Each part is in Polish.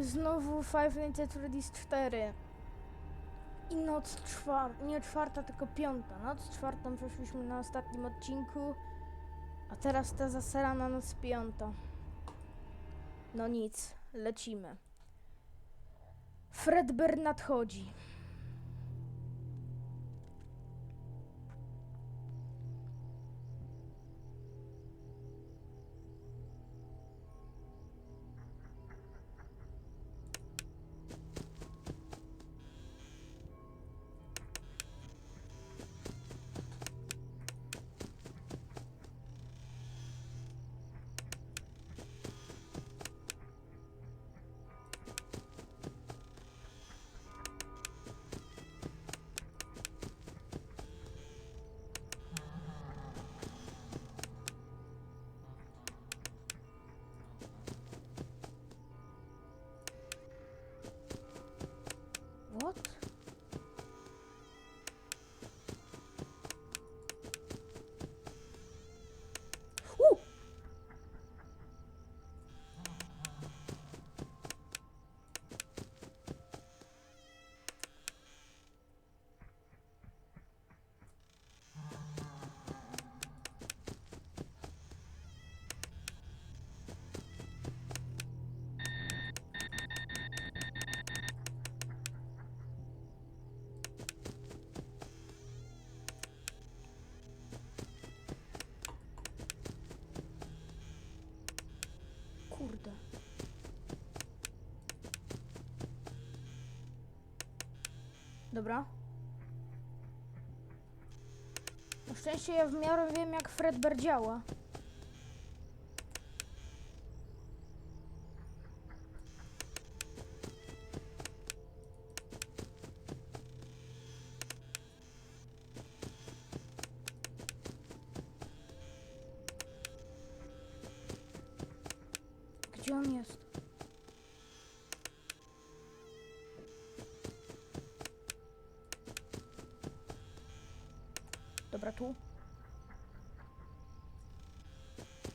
Znowu Five Nights at Freddy's 4. I noc czwarta, nie czwarta, tylko piąta. Noc czwartą przeszliśmy na ostatnim odcinku, a teraz ta zasrana noc piąta. No nic, lecimy. Fredbear nadchodzi. Dobra. Na szczęście ja w miarę wiem jak Fredbear działa. Gdzie on jest? Dobra, tu.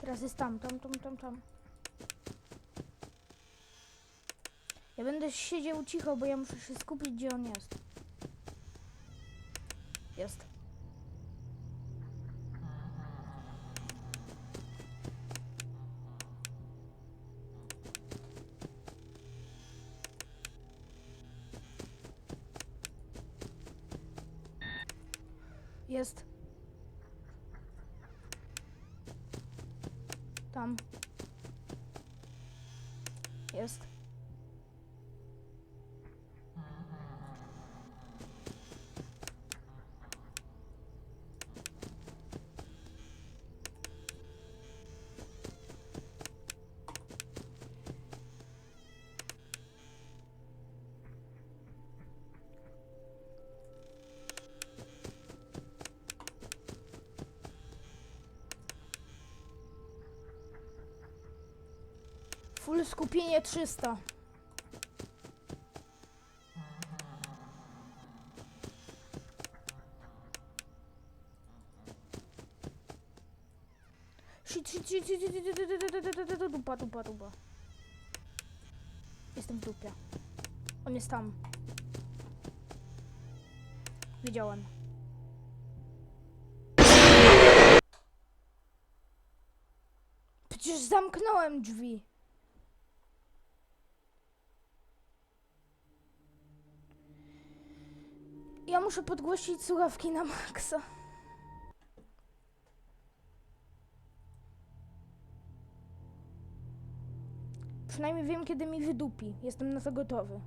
Teraz jest tam, tam, tam, tam, tam. Ja będę siedział cicho, bo ja muszę się skupić, gdzie on jest. Jest. Jest. Jest. Shit, shit, shit, dupa, dupa, dupa. Jestem w dupie. On jest tam. Wiedziałem. Przecież zamknąłem drzwi. Muszę podgłosić słuchawki na maksa. Przynajmniej wiem, kiedy mi wydupi. Jestem na to gotowy.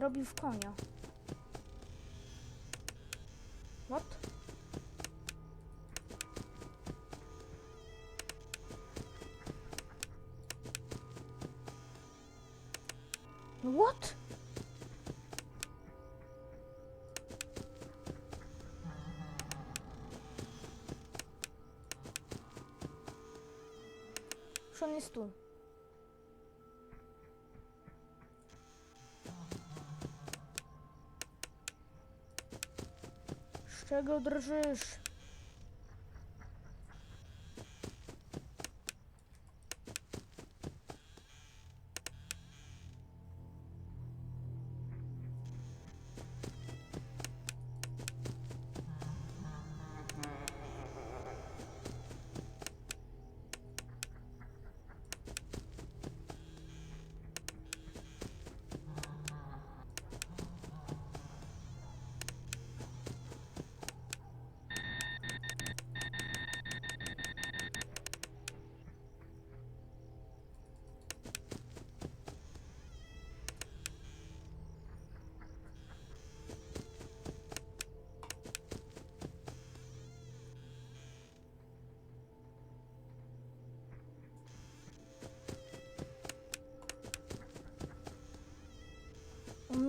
On mnie robi w konia. What? What? Czy on jest tu? Czego drżysz?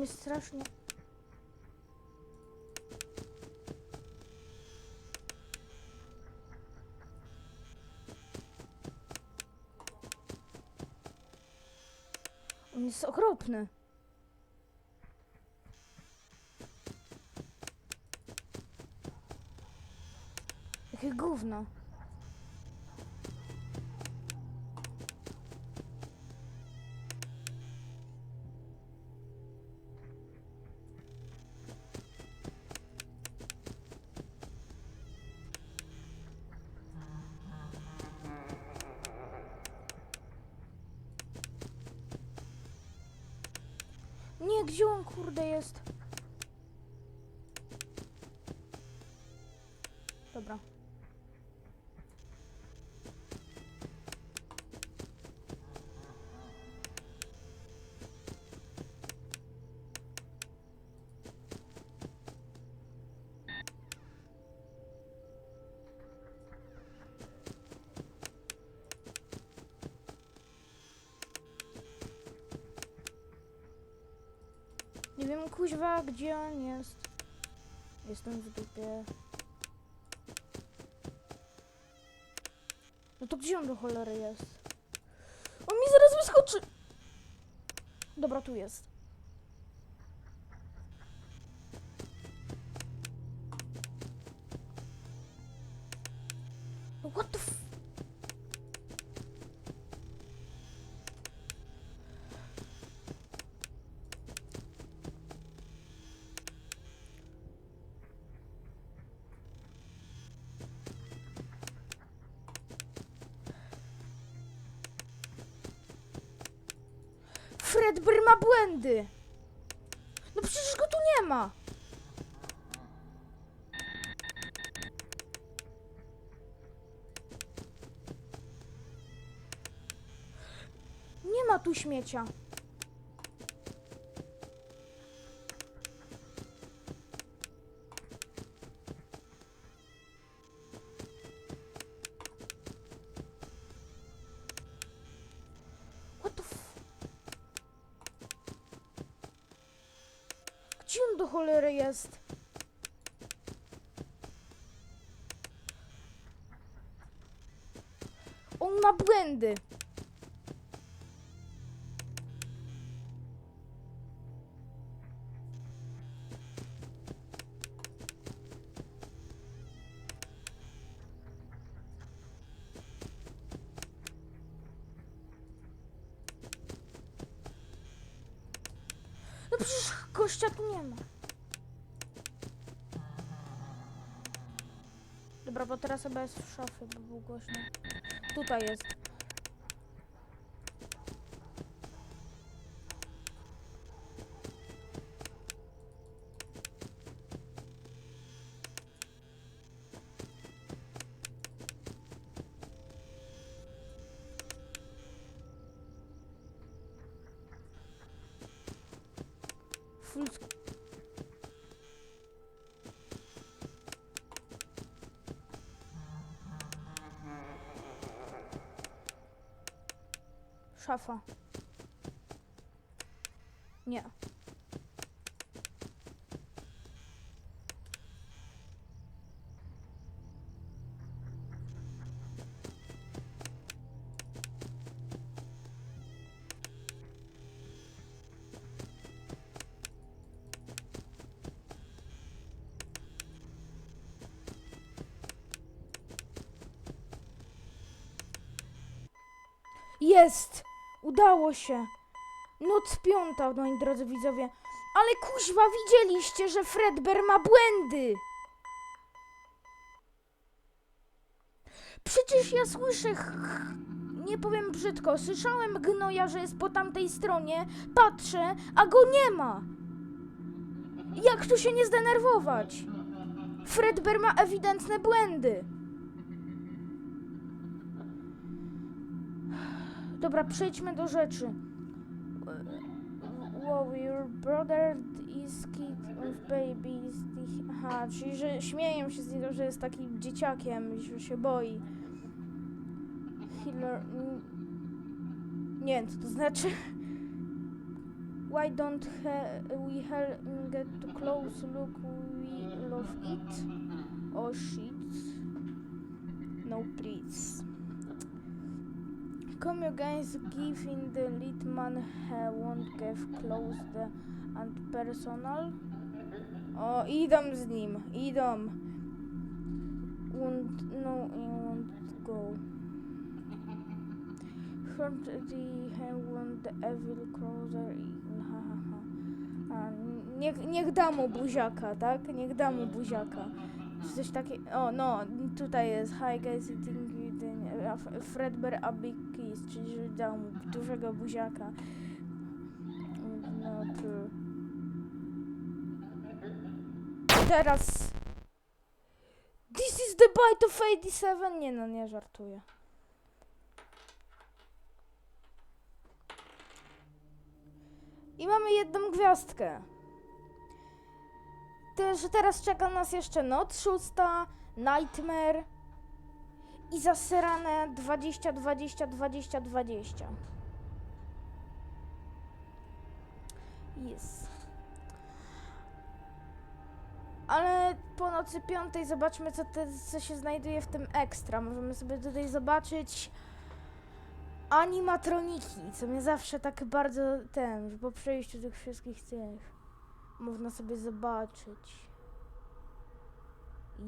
Mnie strasznie... On jest okropny. Jakie gówno. Gdzie on kurde jest? Wiem kuźwa, gdzie on jest. Jestem w dupie. No to gdzie on do cholery jest? On mi zaraz wyskoczy! Dobra, tu jest. Fredbear ma błędy! No przecież go tu nie ma! Nie ma tu śmiecia. What the f... Gdzie on do cholery jest? On ma błędy. No przecież gościa tu nie ma. Dobra, bo teraz chyba jest w szafie, bo był głośno. Tutaj jest. фунт. Шафа. Не. Jest! Udało się! Noc piąta, moi drodzy widzowie. Ale kuźwa, widzieliście, że Fredbear ma błędy! Przecież ja słyszę... Nie powiem brzydko, słyszałem gnoja, że jest po tamtej stronie, patrzę, a go nie ma! Jak tu się nie zdenerwować? Fredbear ma ewidentne błędy. Dobra, przejdźmy do rzeczy. Wow, your brother is kid of babies. Aha, czyli że śmieją się z niego, że jest takim dzieciakiem, że się boi. Healer... mm, Nie co to znaczy. Why don't he, we hell get too close look we love it? Oh shit. No please. Come guys give in the lead man he won't give close the and personal. O, idą z nim, idą. Won't, no, I won't go. Hurt the he want the evil closer in ha ha ha. Niech, niech da mu buziaka, tak? Niech da mu buziaka. Czy coś takie. O, no, tutaj jest. Hi guys, I think you Fredbear a big kiss, czyli że dał mu dużego buziaka. No, true. Teraz. This is the bite of 87. Nie no, nie żartuję. I mamy jedną gwiazdkę. Tyle, że teraz czeka nas jeszcze noc szósta, Nightmare i zasrane 20, 20, 20, 20. Jest. Ale po nocy piątej zobaczmy, co, te, co się znajduje w tym ekstra. Możemy sobie tutaj zobaczyć animatroniki, co mnie zawsze tak bardzo ten, po przejściu tych wszystkich tych można sobie zobaczyć,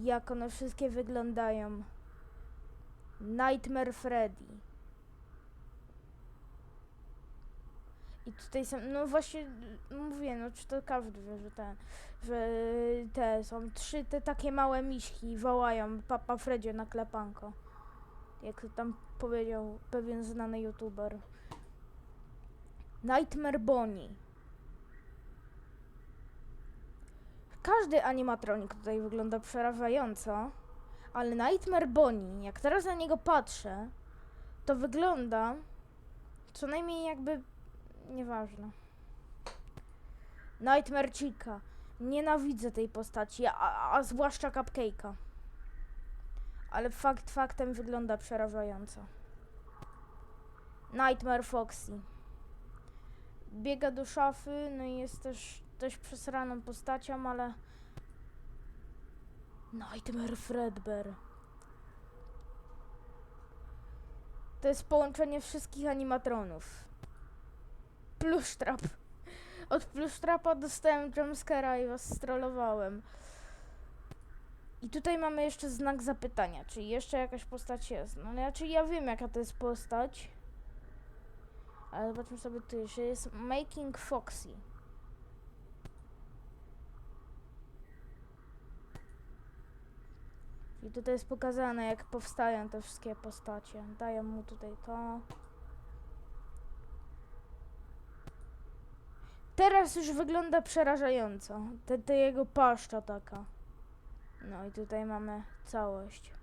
jak one wszystkie wyglądają. Nightmare Freddy. I tutaj są, no właśnie, mówię, no czy to każdy wie, że te, że te są trzy te takie małe miśki i wołają Papa Fredzie na klepanko. Jak tam powiedział pewien znany youtuber. Nightmare Bonnie. Każdy animatronik tutaj wygląda przerażająco, ale Nightmare Bonnie, jak teraz na niego patrzę, to wygląda co najmniej jakby nieważne. Nightmare Chica. Nienawidzę tej postaci, a, a, zwłaszcza Cupcake'a. Ale fakt faktem wygląda przerażająco. Nightmare Foxy. Biega do szafy, no i jest też dość przesraną postacią, ale... Nightmare Fredbear. To jest połączenie wszystkich animatronów. Plusztrap. Od Plusztrapa dostałem jumpscare'a i was strollowałem. I tutaj mamy jeszcze znak zapytania, czyli jeszcze jakaś postać jest. No znaczy ja wiem jaka to jest postać. Ale zobaczmy sobie tu jeszcze jest Making Foxy. Tutaj jest pokazane jak powstają te wszystkie postacie. Daję mu tutaj to. Teraz już wygląda przerażająco. Te, te jego paszcza taka. No i tutaj mamy całość.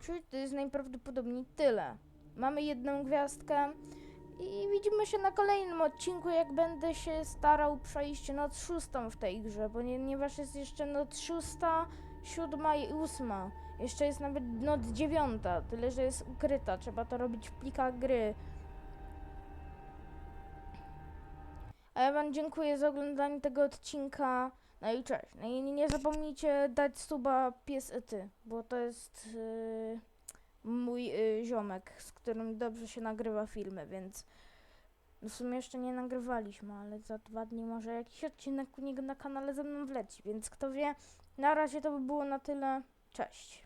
Czyli to jest najprawdopodobniej tyle. Mamy jedną gwiazdkę i widzimy się na kolejnym odcinku, jak będę się starał przejść noc szóstą w tej grze, ponieważ jest jeszcze noc szósta, siódma i ósma. Jeszcze jest nawet noc dziewiąta, tyle że jest ukryta. Trzeba to robić w plikach gry. A ja wam dziękuję za oglądanie tego odcinka. No i cześć. No i nie zapomnijcie dać suba pies i ty, bo to jest yy, mój yy, ziomek, z którym dobrze się nagrywa filmy, więc No w sumie jeszcze nie nagrywaliśmy, ale za dwa dni może jakiś odcinek u niego na kanale ze mną wleci, więc kto wie. Na razie to by było na tyle. Cześć.